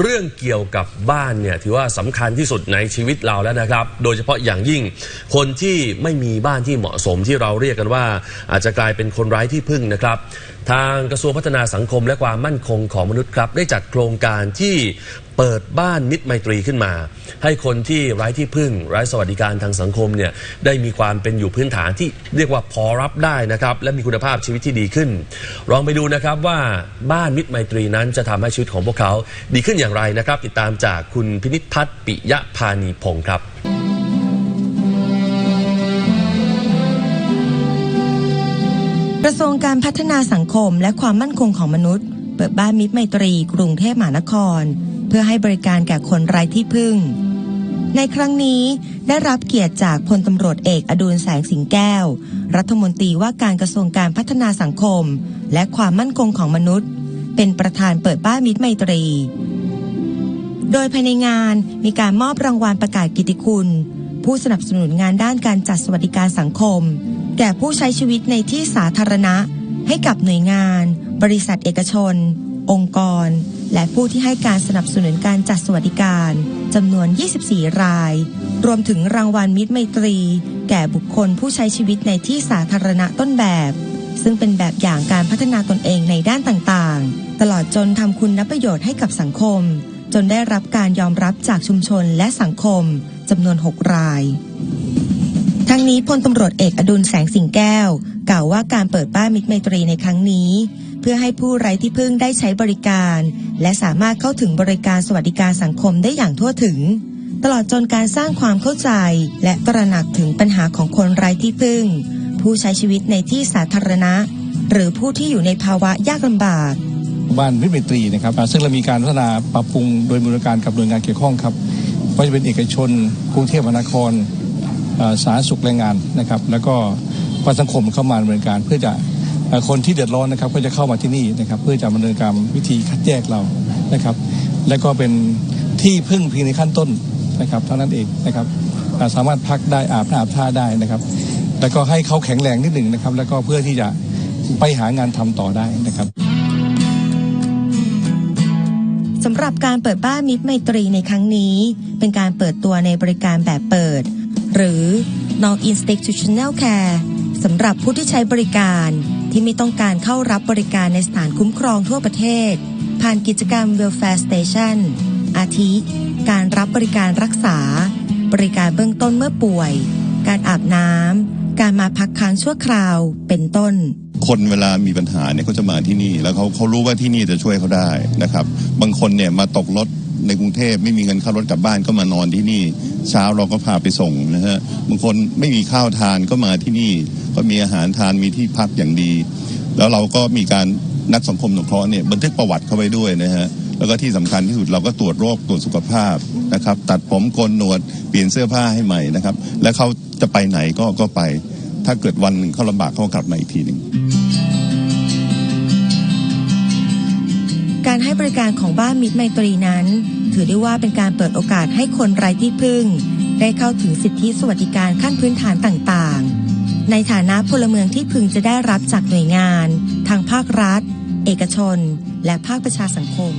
เรื่องเกี่ยวกับบ้านเนี่ยถือว่าสำคัญที่สุดในชีวิตเราแล้วนะครับ โดยเฉพาะอย่างยิ่งคนที่ไม่มีบ้านที่เหมาะสมที่เราเรียกกันว่า อาจจะกลายเป็นคนไร้ที่พึ่งนะครับ ทางกระทรวงพัฒนาสังคมและความมั่นคงของมนุษย์ครับ ได้จัดโครงการที่ เปิดบ้านมิตรไมตรีขึ้นมา ให้คนที่ไร้ที่พึ่งไร้สวัสดิการทางสังคมเนี่ยได้มีความเป็นอยู่พื้นฐานที่เรียกว่าพอรับได้นะครับและมีคุณภาพชีวิตที่ดีขึ้น ลองไปดูนะครับว่าบ้านมิตรไมตรีนั้นจะทำให้ชีวิตของพวกเขาดีขึ้นอย่างไรนะครับ ติดตามจากคุณพินิจพัฒน์ปิยะพานีพงศ์ครับกระทรวงการพัฒนาสังคมและความมั่นคงของมนุษย์ เปิดบ้านมิตรไมตรี กรุงเทพมหานคร เพื่อให้บริการแก่คนไร้ที่พึ่ง ในครั้งนี้ได้รับเกียรติจากพลตำรวจเอกอดุลแสงสิงแก้ว รัฐมนตรีว่าการกระทรวงการพัฒนาสังคม และความมั่นคงของมนุษย์ เป็นประธานเปิดบ้านมิตรไมตรี โดยภายในงานมีการมอบรางวัลประกาศกิตติคุณ ผู้สนับสนุนงานด้านการจัดสวัสดิการสังคม แก่ผู้ใช้ชีวิตในที่สาธารณะ ให้กับหน่วยงาน บริษัทเอกชน องค์กร และผู้ที่ให้การสนับสนุนการจัดสวัสดิการจำนวน 24 ราย รวมถึงรางวัลมิตรไมตรี แก่บุคคลผู้ใช้ชีวิตในที่สาธารณะต้นแบบ ซึ่งเป็นแบบอย่างการพัฒนาตนเองในด้านต่างๆ ตลอดจนทำคุณประโยชน์ให้กับสังคม จนได้รับการยอมรับจากชุมชนและสังคมจำนวน 6 รายทั้งนี้พลตำรวจเอกอดุลแสงสิงแก้ว กล่าวว่าการเปิดบ้านมิตรไมตรีในครั้งนี้ เพื่อให้ผู้ไร้ที่พึ่งได้ใช้บริการ และสามารถเข้าถึงบริการสวัสดิการสังคมได้อย่างทั่วถึง ตลอดจนการสร้างความเข้าใจ และตระหนักถึงปัญหาของคนไร้ที่พึ่ง ผู้ใช้ชีวิตในที่สาธารณะ หรือผู้ที่อยู่ในภาวะยากลำบากบ้านมิตรไมตรีนะครับซึ่งเรามีการพัฒนาปรับปรุงโดยมูลการกับหน่วยงานเกี่ยวข้องครับก็จะเป็นเอกชนกรุงเทพมหานครสาธารณสุขแรงงานนะครับ แล้วก็ประสังคมเข้ามาดำเนินการเพื่อจะ คนที่เดือดร้อนนะครับก็จะเข้ามาที่นี่นะครับเพื่อจะดำเนินการวิธีคัดแยกเรานะครับ และก็เป็นที่พึ่งพียงในขั้นต้นนะครับเท่านั้นเองนะครับสามารถพักได้อาบน้ำอาบท่าได้นะครับ แล้วก็ให้เขาแข็งแรงนิดหนึ่งนะครับ แล้วก็เพื่อที่จะไปหางานทำต่อได้นะครับสำหรับการเปิดบ้านมิตรไมตรีในครั้งนี้ เป็นการเปิดตัวในบริการแบบเปิด หรือ non institutional care สำหรับผู้ที่ใช้บริการ ที่ไม่ต้องการเข้ารับบริการในสถานคุ้มครองทั่วประเทศ ผ่านกิจกรรม welfare station อาทิ การรับบริการรักษา บริการเบื้องต้นเมื่อป่วย การอาบน้ำการมาพักค้างชั่วคราวเป็นต้นคนเวลามีปัญหาเนี่ยเขาจะมาที่นี่ แล้วเขาเขารู้ว่าที่นี่จะช่วยเขาได้นะครับ บางคนเนี่ยมาตกรถ ในกรุงเทพไม่มีเงินค่ารถกลับบ้านก็มานอนที่นี่ เช้าเราก็พาไปส่งนะฮะบางคนไม่มีข้าวทานก็มาที่นี่ ก็มีอาหารทานมีที่พักอย่างดี แล้วเราก็มีการนักสังคมสงเคราะห์เนี่ยบันทึกประวัติเข้าไปด้วยนะฮะแล้วก็ที่สำคัญที่สุดเราก็ตรวจโรคตรวจสุขภาพนะครับ ตัดผมโกนหนวดเปลี่ยนเสื้อผ้าให้ใหม่นะครับ และเขาจะไปไหนก็ก็ไป ถ้าเกิดวันหนึ่งเขาลำบากเขากลับมาอีกทีหนึ่ง การให้บริการของบ้านมิตรไมตรีนั้น ถือได้ว่าเป็นการเปิดโอกาสให้คนไร้ที่พึ่ง ได้เข้าถึงสิทธิสวัสดิการขั้นพื้นฐานต่างๆ ในฐานะพลเมืองที่พึงจะได้รับจากหน่วยงาน ทางภาครัฐ เอกชน และภาคประชาสังคม